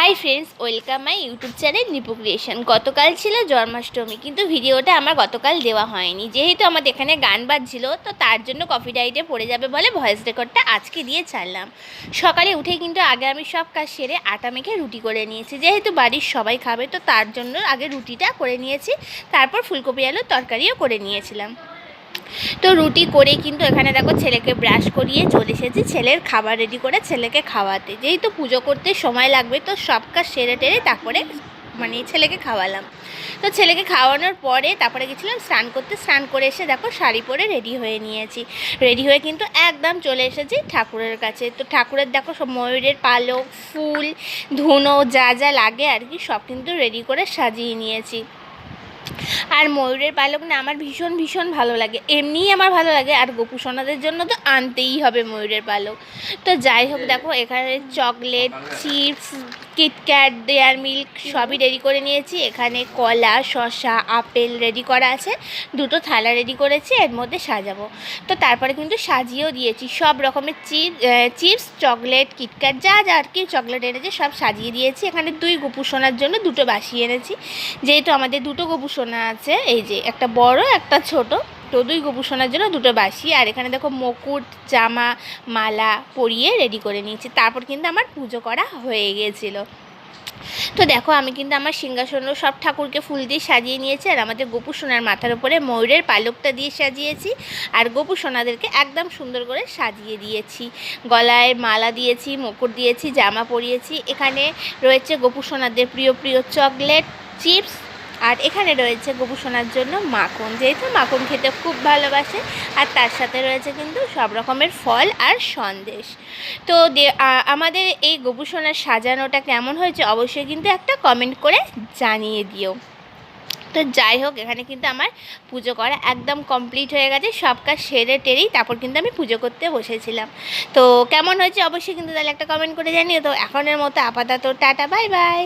Hi friends welcome my YouTube channel Nipu creation গতকাল ছিল জন্মাষ্টমী, কিন্তু ভিডিওটা আমার গতকাল দেওয়া হয়নি। যেহেতু আমাদের এখানে গান বাজছিল, তো তার জন্য কফি ডাইটে পড়ে যাবে বলে ভয়েস রেকর্ডটা আজকে দিয়ে ছাড়লাম। সকালে উঠে কিন্তু আগে আমি সব কাজ সেরে আটা মেখে রুটি করে নিয়েছি। যেহেতু বাড়ির সবাই খাবে, তো তার জন্য আগে রুটিটা করে নিয়েছি, তারপর ফুলকপি, আলুর তরকারিও করে নিয়েছিলাম। তো রুটি করে কিন্তু এখানে দেখো ছেলেকে ব্রাশ করিয়ে চলে এসেছি। ছেলের খাবার রেডি করে ছেলেকে খাওয়াতে। যেহেতু পুজো করতে সময় লাগবে, তো সব কাজ সেরে টেরে তারপরে মানে ছেলেকে খাওয়ালাম। তো ছেলেকে খাওয়ানোর পরে তারপরে গেছিলাম স্নান করতে। স্নান করে এসে দেখো শাড়ি পরে রেডি হয়ে নিয়েছি। রেডি হয়ে কিন্তু একদম চলে এসেছি ঠাকুরের কাছে। তো ঠাকুরের দেখো সব ময়ূরের পালক, ফুল, ধুনো যা যা লাগে আর কি সব কিন্তু রেডি করে সাজিয়ে নিয়েছি। আর ময়ূরের পালক না আমার ভীষণ ভীষণ ভালো লাগে। এমনিই আমার ভালো লাগে, আর গোপু সোনাদের জন্য তো আনতেই হবে ময়ূরের পালক। তো যাই হোক, দেখো, এখানে chocolate chips KitKat dairy milk সবই রেডি করে নিয়েছি। এখানে কলা, শসা, আপেল রেডি করা আছে। দুটো থালা রেডি করেছি, এর মধ্যে সাজাবো। তো তারপরে কিন্তু সাজিয়েও দিয়েছি। সব রকমের চিপ চিপস, চকলেট কিটক্যাট যা যা আর কি চকলেট এনেছে সব সাজিয়ে দিয়েছি। এখানে দুই গোপু সোনার জন্য দুটো বাসি এনেছি। যেহেতু আমাদের দুটো গোপু সোনা আছে, এই যে একটা বড়, একটা ছোট। তো দুই জন্য দুটো বাসি। আর এখানে দেখো মুকুট, জামা, মালা পরিয়ে রেডি করে নিয়েছি। তারপর কিন্তু আমার পুজো করা হয়ে গিয়েছিল তো দেখো, আমি কিন্তু আমার সিংহাসনও সব ঠাকুরকে ফুল দিয়ে সাজিয়ে নিয়েছি। আর আমাদের গোপু সোনার মাথার উপরে ময়ূরের পালকটা দিয়ে সাজিয়েছি। আর গোপু সোনাদেরকে একদম সুন্দর করে সাজিয়ে দিয়েছি। গলায় মালা দিয়েছি, মুকুট দিয়েছি, জামা পরিয়েছি। এখানে রয়েছে গোপু সোনাদের প্রিয় প্রিয় চকলেট চিপস আর এখানে রয়েছে গোপু সোনার জন্য মাখন। যেহেতু মাখন খেতে খুব ভালোবাসে, আর তার সাথে রয়েছে কিন্তু সব রকমের ফল আর সন্দেশ। তো আমাদের এই গোপু সোনার সাজানোটা কেমন হয়েছে অবশ্যই কিন্তু একটা কমেন্ট করে জানিয়ে দিও। তো যাই হোক, এখানে কিন্তু আমার পুজো করা একদম কমপ্লিট হয়ে গেছে, সব কাজ সেরে টেরেই তারপর কিন্তু আমি পুজো করতে বসেছিলাম। তো কেমন হয়েছে অবশ্যই কিন্তু তাহলে একটা কমেন্ট করে জানিও। তো এখনের মতো আপাতত টাটা বাই বাই